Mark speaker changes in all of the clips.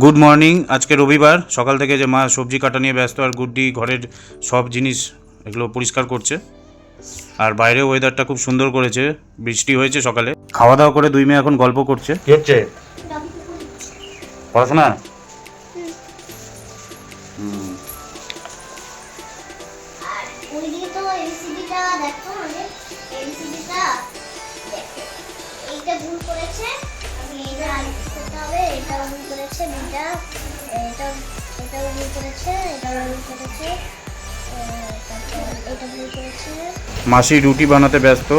Speaker 1: Good morning আজকে রবিবার। সকাল থেকে যে মা সবজি কাটা নিয়ে ব্যস্ত আর গুড্ডি ঘরের সব জিনিস এগুলো পরিষ্কার করছে। আর বাইরে ওয়েদারটা খুব সুন্দর করেছে। বৃষ্টি হয়েছে সকালে। খাওয়া দাওয়া করে দুই মেয়ে এখন গল্প করছে। কি হচ্ছে পড়াশোনা? মাসি রুটি বানাতে ব্যস্ত।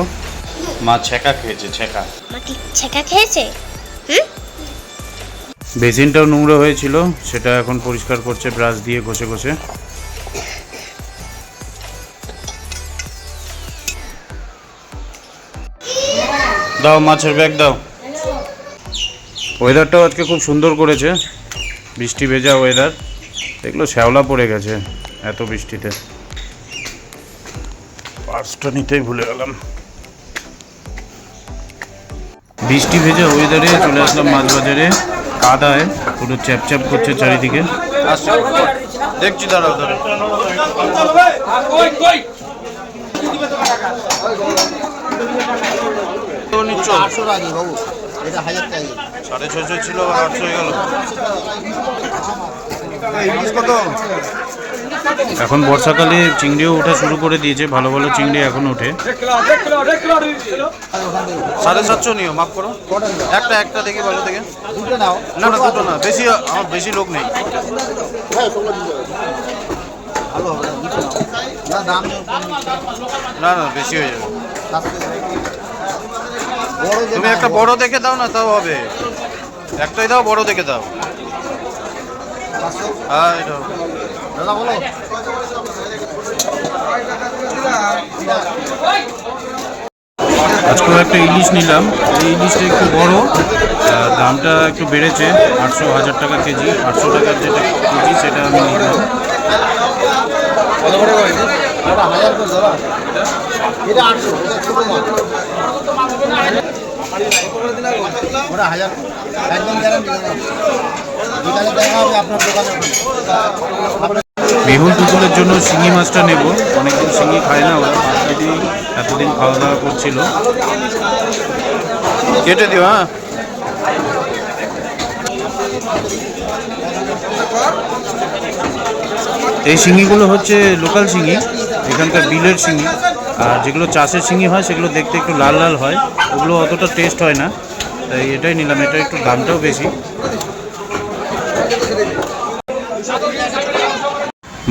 Speaker 1: মা ছেঁকা খেয়েছে ছেঁকা।
Speaker 2: মা কি ছেঁকা খেয়েছে? হুম?
Speaker 1: বেসিনটাও নোংরা হয়েছিল সেটা এখন পরিষ্কার করছে ব্রাশ দিয়ে ঘষে ঘষে। দাও মাছের ব্যাগ দাও। ওয়েদারটাও আজকে খুব সুন্দর করেছে। বৃষ্টি ভেজা ওয়েদার এগুলো শ্যাওলা পড়ে গেছে এত বৃষ্টিতে। পার্সটা নিতেই ভুলে গেলাম। বৃষ্টি ভেজা ওয়েদারে চলে আসলাম মাছ বাজারে কাদায় পুরো চ্যাপচ্যাপ করছে চারিদিকে। দেখছি দাঁড়াও সাড়ে ছশো ছিল আটশো হয়ে গেল। এখন বর্ষাকালে চিংড়িও ওঠা শুরু করে দিয়েছে ভালো ভালো চিংড়ি এখন ওঠে। সাড়ে সাতশো নিও মাফ করো। একটা একটা দেখি ভালো দেখে। না না দুটো না বেশি আমার বেশি লোক নেই।
Speaker 3: না না
Speaker 1: বেশি হয়ে যাবে।
Speaker 3: বড়
Speaker 1: তুমি একটা বড় দেখে দাও না তাও হবে। একটাই দাও বড় দেখে দাও।
Speaker 3: বলো
Speaker 1: আজকেও একটা ইলিশ নিলাম। এই ইলিশটা একটু বড় দামটা একটু বেড়েছে, আটশো, হাজার টাকা কেজি, আটশো টাকার যেটা কেজি সেটা আমি নিলাম।
Speaker 3: এটা আটশো ওটা হাজার একদম গ্যারান্টি দেখা হবে আপনার দোকানে
Speaker 1: পুতুলের জন্য শিঙি মাছটা নেব। অনেকদিন শিঙি খায় না ওরা এতদিন খাওয়া দাওয়া করছিল। কেটে দিও হ্যাঁ। এই শিঙিগুলো হচ্ছে লোকাল শিঙি, এখানকার বিলের শিঙি। আর যেগুলো চাষের শিঙি হয়, সেগুলো দেখতে একটু লাল লাল হয়। ওগুলো অতটা টেস্ট হয় না। তাই এটাই নিলাম, এটা একটু দামটাও বেশি।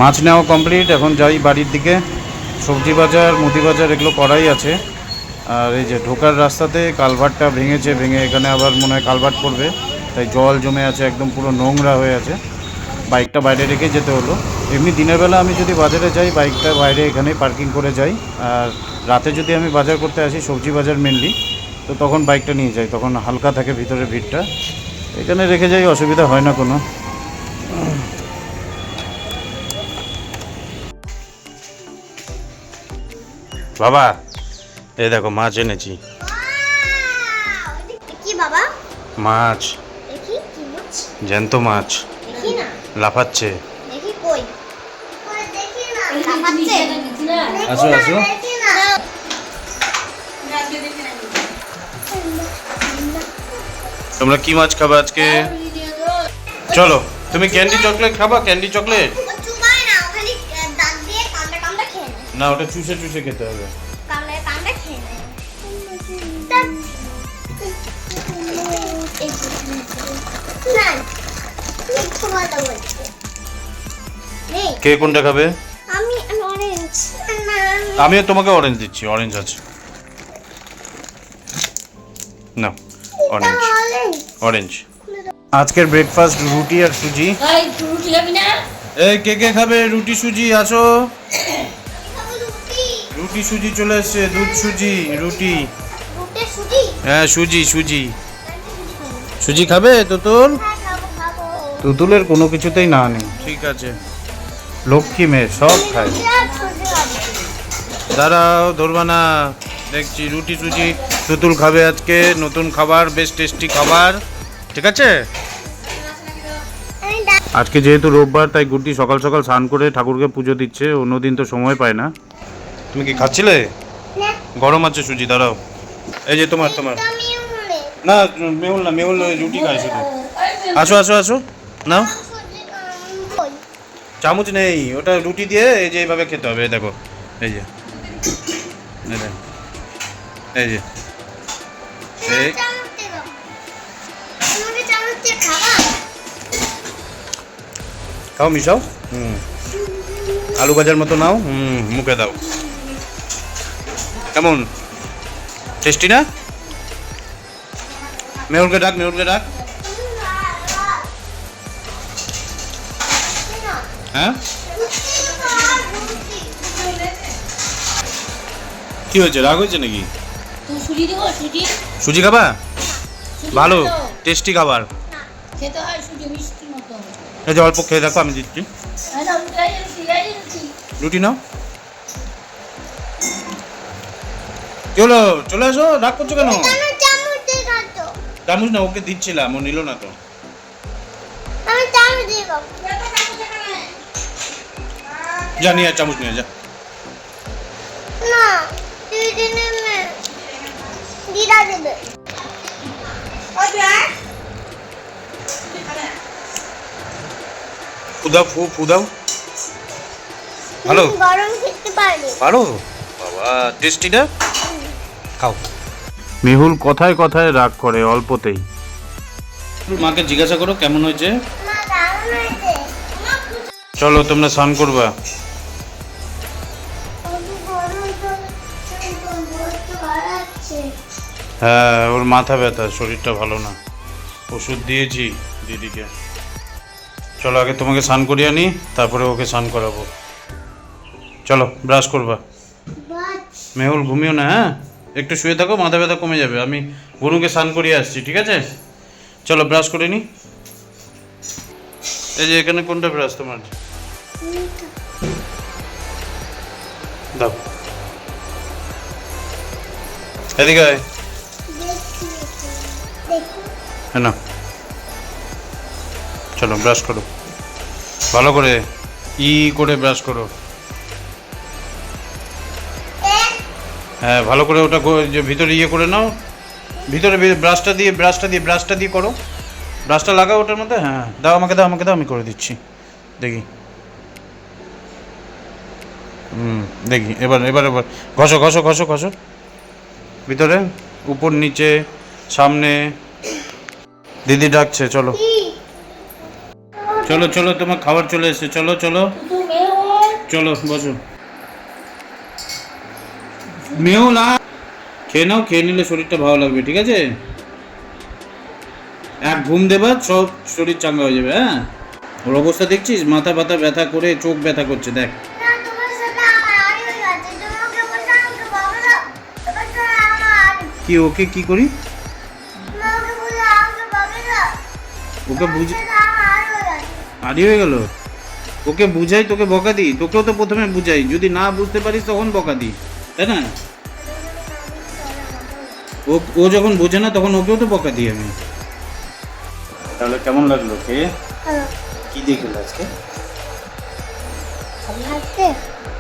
Speaker 1: মাছ নেওয়া কমপ্লিট এখন যাই বাড়ির দিকে। সবজি বাজার, মুদি বাজার, এগুলো করাই আছে। আর এই যে ঢোকার রাস্তাতে কালভারটা ভেঙেছে, ভেঙে এখানে আবার মনে হয় কালভার্ট করবে। তাই জল জমে আছে, একদম পুরো নোংরা হয়ে আছে। বাইকটা বাইরে রেখে যেতে হলো। এমনি দিনের বেলা আমি যদি বাজারে যাই বাইকটা বাইরে এখানে পার্কিং করে যাই। আর রাতে যদি আমি বাজার করতে আসি সবজি বাজার মেনলি তো তখন বাইকটা নিয়ে যাই। তখন হালকা থাকে ভিতরে ভিড়টা। এখানে রেখে যাই অসুবিধা হয় না কোনো। বাবা এই দেখো মাছ এনেছি। মাছ।
Speaker 2: দেখি কি মাছ?
Speaker 1: জ্যান্ত মাছ। লাফাচ্ছে
Speaker 2: দেখি কই কই দেখি না লাফাচ্ছে
Speaker 1: আসো আসো। তোমরা কি মাছ খাবে আজকে? চলো তুমি ক্যান্ডি চকলেট খাবা ক্যান্ডি চকলেট?
Speaker 2: না
Speaker 1: ওটা চুষে চুষে খেতে হবে। কে কোনটা খাবে? আমিও তোমাকে অরেঞ্জ দিচ্ছি অরেঞ্জ আছে। না অরেঞ্জ
Speaker 2: অরেঞ্জ
Speaker 1: আজকের ব্রেকফাস্ট রুটি আর সুজি।
Speaker 4: এই রুটি খাবি না?
Speaker 1: এই কে কে খাবে? রুটি সুজি আসো।
Speaker 2: রুটি।
Speaker 1: রুটি সুজি চলে এসছে দুধ সুজি রুটি।
Speaker 2: রুটে সুজি?
Speaker 1: হ্যাঁ সুজি সুজি। সুজি খাবে। তুতুল?
Speaker 2: হ্যাঁ
Speaker 1: তুতুলের কোনো কিছুতেই না নেই। ঠিক আছে। লক্ষ্মী মেয়ে, সব খায়। দাঁড়াও ধরবা না দেখছি রুটি সুজি তুতুল খাবে আজকে, নতুন খাবার, বেশ টেস্টি খাবার। ঠিক আছে? আজকে যেহেতু রোববার, তাই গুড্ডি সকাল সকাল স্নান করে ঠাকুরকে পুজো দিচ্ছে, অন্যদিন তো সময় পায় না। তুমি কি খাচ্ছিলে? গরম আছে সুজি, দাঁড়াও। এই যে তোমার তোমার। না, মেহুল না, মেহুল রুটি খায় শুধু। আসো আসো আসো। নাও। চামচ নেই, ওটা রুটি দিয়ে এই যে এইভাবে খেতে হবে দেখো, এই যে এই যে, এই খাও মিশাও, হুম, আলু ভাজার মতো নাও, হুম, মুখে দাও, কেমন, টেস্টি না? মেহুলকে ডাক মেহুলকে ডাক। হ্যাঁ? কি হয়েছে? রাগ হয়েছে নাকি?
Speaker 4: সুজি দিব সুজি?
Speaker 1: সুজি খাবা? ভালো টেস্টি খাবার।
Speaker 4: খেতে হয় সুজি মিষ্টি মতো
Speaker 1: এই যে অল্প খেয়ে দেখো আমি দিচ্ছি।
Speaker 4: হ্যাঁ যাচ্ছি
Speaker 1: রুটি নাও। কি হলো? চলে আসো রাগ করছ কেন?
Speaker 2: চামচ
Speaker 1: না ওকে দিচ্ছিলাম ও নিল না তো।
Speaker 2: আমি চামচ দিয়ে
Speaker 1: যা নিয়ে চামচ নিয়ে যা।
Speaker 2: না তুই দিনে দিদা দেবে।
Speaker 1: ফুদাও ফু ফুদাও। ভালো?
Speaker 2: হুম, গরম খেতে পারবি
Speaker 1: ভালো বাবা টেস্টি না? খাও। মেহুল কথায় কথায় রাগ করে অল্পতেই। মাকে জিজ্ঞাসা করো কেমন হয়েছে? চলো তোমরা স্নান করবা। হ্যাঁ ওর মাথা ব্যথা, শরীরটা ভালো না। ওষুধ দিয়েছি দিদিকে। চলো, আগে তোমাকে স্নান করিয়ে আনি, তারপরে ওকে স্নান করাবো। চলো, ব্রাশ করবা। মেহুল, ঘুমিও না হ্যাঁ? একটু শুয়ে থাকো, মাথা ব্যথা কমে যাবে। আমি গরুকে স্নান করিয়ে আসছি, ঠিক আছে? চলো, ব্রাশ করে নি। এই যে, এখানে কোনটা ব্রাশ তোমার? দাও। এদিকে না। চলো ব্রাশ করো। ভালো করে ই করে ব্রাশ করো। হ্যাঁ ভালো করে ওটা যে ভিতরে ইয়ে করে নাও। ভিতরে ব্রাশটা দিয়ে ব্রাশটা দিয়ে ব্রাশটা দিয়ে করো। ব্রাশটা লাগাও ওটার মধ্যে। হ্যাঁ দাও আমাকে দাও আমাকে, দাও, আমি করে দিচ্ছি। দেখি। হুম, দেখি। এবার এবার এবার। ঘষো ঘষো ঘষো ঘষো। ভিতরে, উপর, নিচে। সামনে। দিদি ডাকছে চলো। চলো চলো তোমার খাবার চলে এসেছে। চলো চলো। চলো বসো। মেয়েও না। খেয়ে নাও খেয়ে নিলে শরীরটা ভালো লাগবে ঠিক আছে? এক ঘুম দেবা সব শরীর চাঙ্গা হয়ে যাবে হ্যাঁ? ওর অবস্থা দেখছিস? মাথা ব্যথা ব্যথা করে চোখ ব্যথা করছে দেখ। কি ওকে কি করি? ওকে বুঝ
Speaker 2: আর হয়ে
Speaker 1: আড়ি হয়ে গেল। ওকে বুঝাই তোকে বকা দিই। তোকেও তো প্রথমে বুঝাই। যদি না বুঝতে পারিস তখন বকা দিই। তাই না? ও ও যখন বোঝে না তখন ওকেও তো বকা দিই আমি। তাহলে কেমন লাগল কে? কি দিয়ে খেলে আজকে?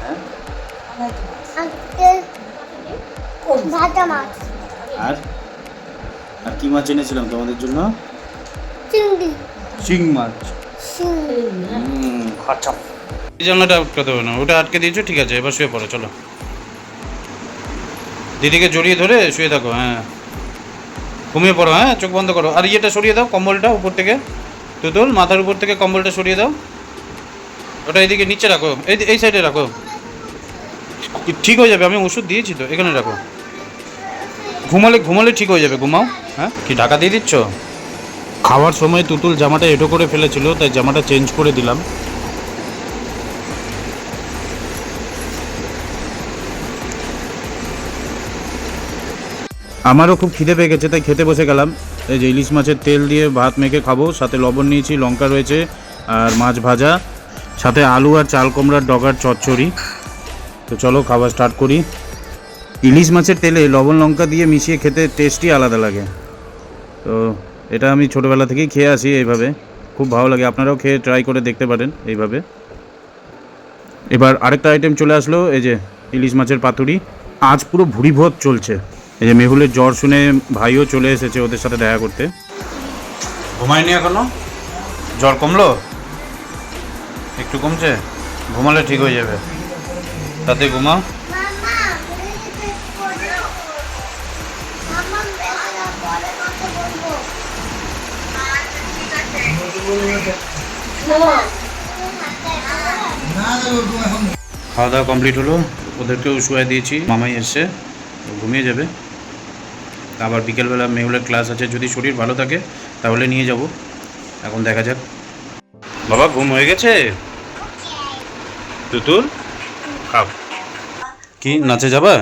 Speaker 1: হ্যাঁ। আর? আর কি মাছ এনেছিলাম তোমাদের জন্য?
Speaker 2: চিংড়ি।
Speaker 1: শিং মাছ।
Speaker 2: চিংড়ি।
Speaker 1: আচ্ছা। এই জানলাটা আটকাতে হবে না। ওটা আটকে দিয়েছ ঠিক আছে এবার শুয়ে পড়ো চলো। দিদিকে জড়িয়ে ধরে শুয়ে থাকো হ্যাঁ। ঘুমিয়ে পড়ো হ্যাঁ চোখ বন্ধ করো। আর ইয়েটা সরিয়ে দাও কম্বলটা উপর থেকে। তুতুল মাথার উপর থেকে কম্বলটা সরিয়ে দাও। ওটা এদিকে নিচে রাখো। এই এই সাইডে রাখো। ঠিক হয়ে যাবে আমি ওষুধ দিয়েছি তো এখানে রাখো। ঘুমালে ঘুমালে ঠিক হয়ে যাবে ঘুমাও। হ্যাঁ কি ঢাকা দিয়ে দিচ্ছ? খাওয়ার সময় তুতুল জামাটা এঁটো করে ফেলেছিল, তাই জামাটা চেঞ্জ করে দিলাম। আমারও খুব খিদে পেয়ে গেছে, তাই খেতে বসে গেলাম। এই যে ইলিশ মাছের তেল দিয়ে ভাত মেখে খাব, সাথে লবণ নিয়েছি, লঙ্কা রয়েছে আর মাছ ভাজা, সাথে আলু আর চাল কুমড়ার ডগার চচ্চড়ি। তো চলো খাবার স্টার্ট করি। ইলিশ মাছের তেলে লবণ লঙ্কা দিয়ে মিশিয়ে খেতে টেস্টই আলাদা লাগে। তো এটা আমি ছোটোবেলা থেকেই খেয়ে আসি এইভাবে। খুব ভালো লাগে। আপনারাও খেয়ে ট্রাই করে দেখতে পারেন এইভাবে। এবার আরেকটা আইটেম চলে আসলো, এই যে ইলিশ মাছের পাতুরি। আজ পুরো ভুড়ি ভোজ চলছে। এই যে মেহুলের জ্বর শুনে ভাইও চলে এসেছে ওদের সাথে দেখা করতে। ঘুমায়নি এখনও? জ্বর কমলো? একটু কমছে? ঘুমালে ঠিক হয়ে যাবে। তাতে ঘুমাও। খাওয়া দাওয়া কমপ্লিট হলো। ওদেরকেও শুয়ে দিয়েছি। মামাই এসছে ঘুমিয়ে যাবে। আবার বিকেলবেলা মেহুলের ক্লাস আছে। যদি শরীর ভালো থাকে, তাহলে নিয়ে যাব। এখন দেখা যাক। বাবা, ঘুম হয়ে গেছে? তুতুল, খাও। কি, নাচে যাবা?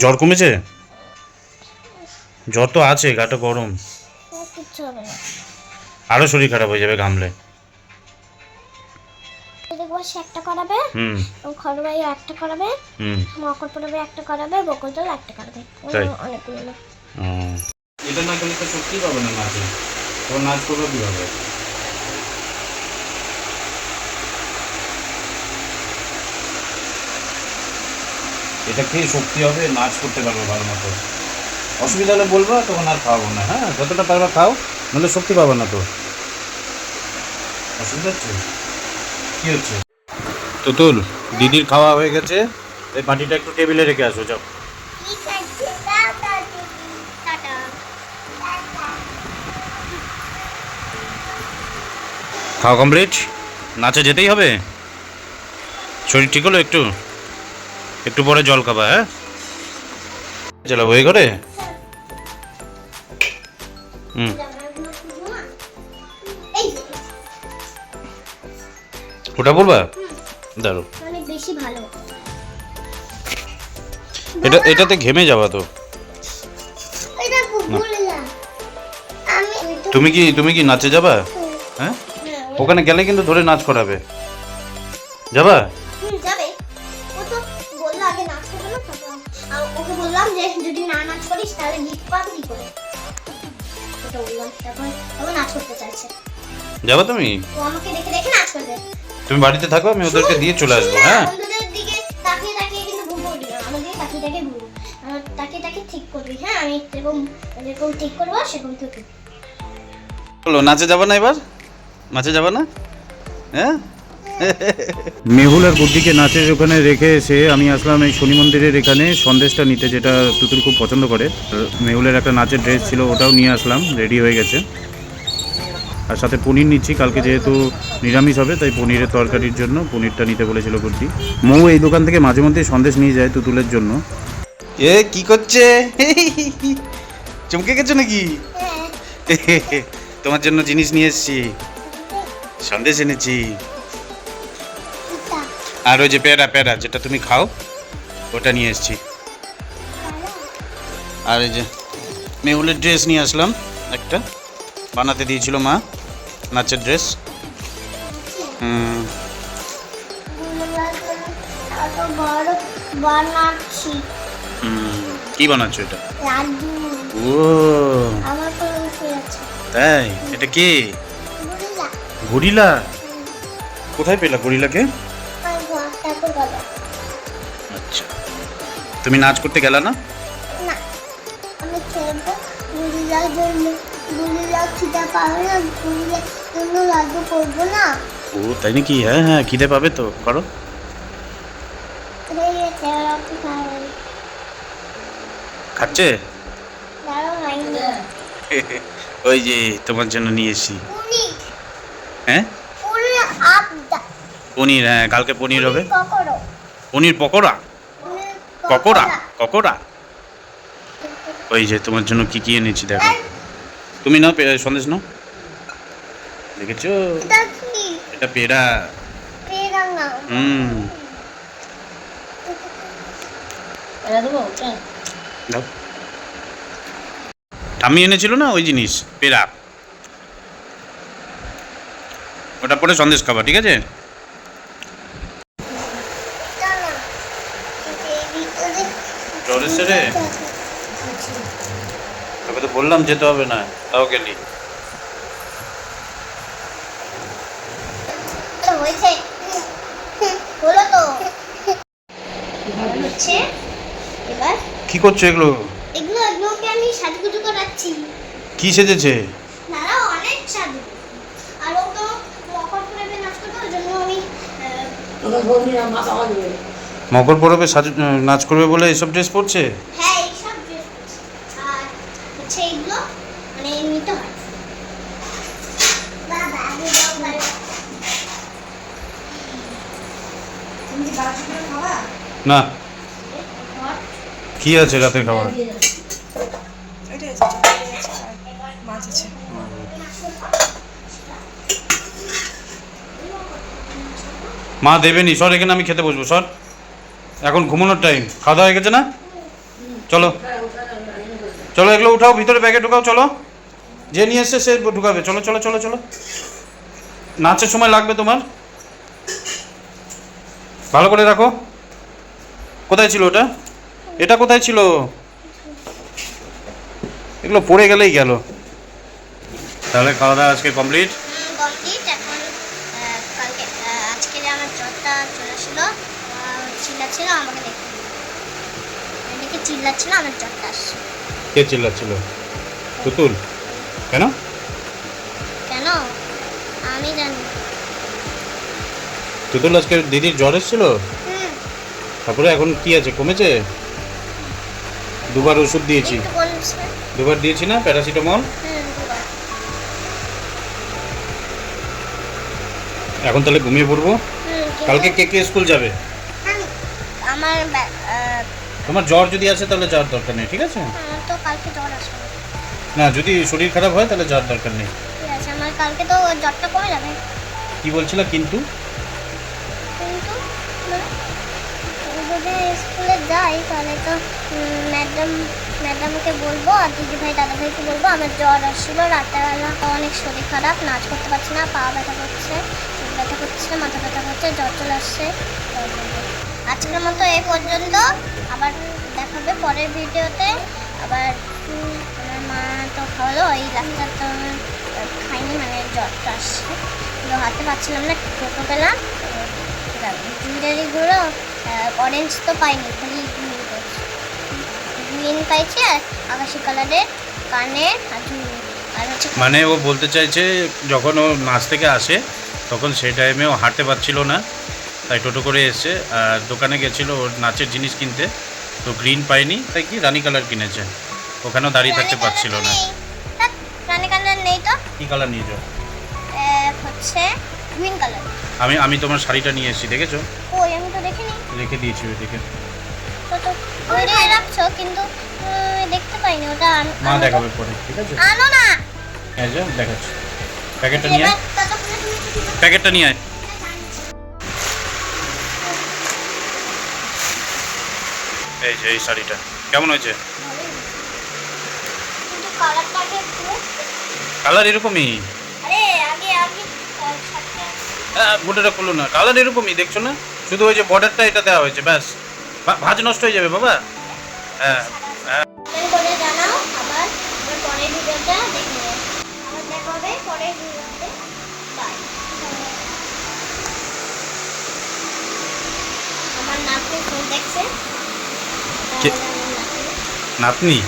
Speaker 1: জ্বর কমেছে? জ্বর তো আছে গাটা গরম। আরও শরীর খারাপ হয়ে যাবে ঘামলে।
Speaker 2: একটা করাবে
Speaker 1: হুম।
Speaker 2: ও একটা করাবে
Speaker 1: হুম।
Speaker 2: মকর পড়বে একটা করাবে একটা করাবে অনেকগুলো।
Speaker 1: এটা না করলে তো সত্যি পাবে না নাচে। তো নাচ করবে কীভাবে? এটা খেয়ে শক্তি হবে নাচ করতে পারবে ভালো মতো। অসুবিধা হলে বলব তখন আর খাওয়াবো না হ্যাঁ? যতটা পারবা খাও নাহলে শক্তি পাবো না তো। অসুবিধা হচ্ছে? তুতুল, দিদির খাওয়া হয়ে গেছে। এই বাটিটা একটু টেবিলে রেখে আসো, যাও। খাওয়া কমপ্লিট নাচে যেতেই হবে? শরীর ঠিক হলো একটু? একটু পরে জল খাবা হ্যাঁ? চালাবো এই করে হুম। ওটা বলবা? দাঁড়ো
Speaker 2: মানে বেশি ভালো।
Speaker 1: এটা এটাতে ঘেমে যাবা তো।
Speaker 2: এটা আমি
Speaker 1: তুমি কি তুমি কি নাচে যাবা? হ্যাঁ।
Speaker 2: হ্যাঁ,
Speaker 1: ওখানে গেলে কিন্তু ধরে নাচ করাবে। যাবা?
Speaker 2: যাবে। ও তো বলল আগে নাচ করবে না আর ওকে বললাম যে যদি না নাচ করিস তাহলে গিফট পাবি কি করে। ওটা বললাম তারপর ও নাচ করতে চাইছে।
Speaker 1: যাবা তুমি?
Speaker 2: ও আমাকে দেখে দেখে নাচ করবে।
Speaker 1: তুমি বাড়িতে থাকো আমি ওদেরকে দিয়ে চলে আসব হ্যাঁ?
Speaker 2: হ্যাঁ।
Speaker 1: বলো নাচে যাবা না এবার? নাচে যাবা না? হ্যাঁ? মেহুল আর গুড্ডিকে নাচের ওখানে রেখে এসে আমি আসলাম এই শনি মন্দিরের এখানে সন্দেশটা নিতে যেটা তুতুল খুব পছন্দ করে। মেহুলের একটা নাচের ড্রেস ছিল ওটাও নিয়ে আসলাম রেডি হয়ে গেছে। আর সাথে পনির নিচ্ছি, কালকে যেহেতু নিরামিষ হবে, তাই পনিরের তরকারির জন্য পনিরটা নিতে বলেছিল গুড্ডি। মৌ এই দোকান থেকে মাঝে মধ্যে সন্দেশ নিয়ে যায় তুতুলের জন্য। এ, কি করছে? চমকে গেছো নাকি? তোমার জন্য জিনিস নিয়ে এসেছি। সন্দেশ এনেছি। আর ওই যে পেয়ারা পেয়ারা, যেটা তুমি খাও, ওটা নিয়ে এসেছি। আর এই যে মেহুলের ড্রেস নিয়ে আসলাম, একটা। বানাতে দিয়েছিল মা। নাচের ড্রেস। কি বানাচ্ছো এটা? তাই? এটা কি? গরিলা। কোথায় পেলা গরিলাকে? আচ্ছা। তুমি নাচ করতে গেলা না?
Speaker 2: আমি খেলব। জন্য বুড়িলা খিদা পাবে না বুড়িলার জন্য লাড্ডু করব না।
Speaker 1: ও তাই নাকি? হ্যাঁ হ্যাঁ খিদে পাবে তো। করো। খাচ্ছে? ওই যে তোমার জন্য নিয়ে
Speaker 2: পুনি
Speaker 1: হ্যাঁ? পনির হ্যাঁ কালকে পনির হবে। পনির পকোড়া?
Speaker 2: পুনি
Speaker 1: ককোড়া ককোড়া ওই যে তোমার জন্য কি কি এনেছি দেখো। তুমি নাও সন্দেশ নাও। দেখেছ?
Speaker 2: এটা
Speaker 1: পেড়া। হুম। ঠাম্মি এনেছিল না ওই জিনিস পেড়া? ওটা পরে সন্দেশ খাবা ঠিক আছে? তোকে তো বললাম যেতে হবে না তাও গেলি।
Speaker 2: হয়েছে। হলো তো। হচ্ছে। এবার
Speaker 1: কি করছ এগুলো?
Speaker 2: এগুলো এগুলোকে আমি সাজুগুজু করাচ্ছি।
Speaker 1: কি সেজেছে?
Speaker 2: অনেক সাজু। আর ও তো মকর পরবে নাচ করবে ওই জন্য আমি
Speaker 1: মকর পরবে সাজু নাচ করবে বলে এসব ড্রেস পরছে?
Speaker 2: হ্যাঁ এইসব ড্রেস করছি আর হচ্ছে এইগুলো মানে নিতে হয় বাবা আমি যাও বাড়ি।
Speaker 1: না। কি আছে রাতের খাবার? মা দেবেনি সর এখানে, আমি খেতে বসবো, সর। এখন ঘুমানোর টাইম খাওয়া হয়ে গেছে না? চলো। চলো এগুলো উঠাও, ভিতরে ব্যাগে ঢুকাও, চলো। যে নিয়ে এসছে, সে ঢুকাবে। চলো চলো চলো চলো। নাচের সময় লাগবে তোমার। ভালো করে রাখো। কোথায় ছিল ওটা? এটা কোথায় ছিল? এগুলো পড়ে গেলেই গেল। তাহলে খাওয়া দাওয়া আজকে কমপ্লিট
Speaker 2: কমপ্লিট এখন কালকে আজকে যে আমার জ্বরটা চলে আসলো। চিল্লাচ্ছিল আমাকে দেখতে দেখে চিল্লাচ্ছিল আমার জ্বরটা আসছে।
Speaker 1: কে চিল্লাচ্ছিল? তুতুল কেন?
Speaker 2: কেন? আমি জানি না।
Speaker 1: তুতুল আজকে দিদির জ্বর এসেছিল? তারপরে এখন কি আছে? কমেছে? দুবার ওষুধ দিয়েছি। দুবার দিয়েছি না? প্যারাসিটামল? এখন তাহলে ঘুমিয়ে পড়ব? কালকে কে কে স্কুল যাবে?
Speaker 2: আমার
Speaker 1: তোমার জ্বর যদি আছে তাহলে যাওয়ার দরকার নেই ঠিক আছে?
Speaker 2: তো কালকে জ্বর আসবে।
Speaker 1: না যদি শরীর খারাপ হয় তাহলে যাওয়ার দরকার নেই।
Speaker 2: ঠিক আছে আমার কালকে তো জ্বরটা কমে যাবে।
Speaker 1: কি বলছিল কিন্তু?
Speaker 2: যদি স্কুলে যাই, তাহলে তো ম্যাডাম ম্যাডামকে বলব আর দিদি ভাই দাদা ভাইকে বলব, আমার জ্বর আসছিল রাত্রেবেলা। অনেক শরীর খারাপ, নাচ করতে পারছি না, পা ব্যথা করছে চোখ ব্যথা করছে, মাথা ব্যথা করছে, জ্বর চলে আসছে। আজকের মতো এ পর্যন্ত। আবার দেখাবে পরের ভিডিওতে। আবার আমার মা তো খাওয়ালো এই ডাক্তার তো খাইনি মানে জ্বরটা আসছে। হাতে পাচ্ছিলাম না টোটো পেলাম। জুয়েলারিগুলো অরেঞ্জ তো পাইনি খালি গ্রিন গ্রিন পাইছি আর আকাশি কালারের কানের আর আর হচ্ছে
Speaker 1: মানে ও বলতে চাইছে যখন ও নাচ থেকে আসে তখন সেই টাইমে ও হাঁটতে পারছিল না। তাই টোটো করে এসে আর দোকানে গেছিল ওর নাচের জিনিস কিনতে। তো গ্রিন পাইনি তাই কি রানী কালার কিনেছে। ওখানেও দাঁড়িয়ে থাকতে পারছিল না।
Speaker 2: রানী কালার নেই তো?
Speaker 1: কি কালার নিয়ে যাও?
Speaker 2: হচ্ছে গ্রিন কালার
Speaker 1: আমি আমি তোমার শাড়িটা নিয়ে এসেছি দেখেছ?
Speaker 2: কই? আমি তো দেখিনি।
Speaker 1: রেখে দিয়েছি ওইদিকে
Speaker 2: তো তো ওইটাই রাখছো কিন্তু দেখতে পাইনি ওটা
Speaker 1: মা দেখাবে পরে ঠিক আছে?
Speaker 2: আনো না!
Speaker 1: এই যে দেখাচ্ছি। প্যাকেটটা নিয়ে আয়। প্যাকেটটা নিয়ে আয়। এই যে এই শাড়িটা। কেমন হয়েছে? কালার এরকমই।
Speaker 2: আরে আগে আগে শার্টটা
Speaker 1: হ্যাঁ বুটোটা খুলো না। কালার এরকমই দেখছ না? শুধু ওই যে বর্ডারটা এটা দেওয়া হয়েছে ব্যাস। ভাজ নষ্ট হয়ে যাবে বাবা। হ্যাঁ হ্যাঁ।
Speaker 2: নাতনি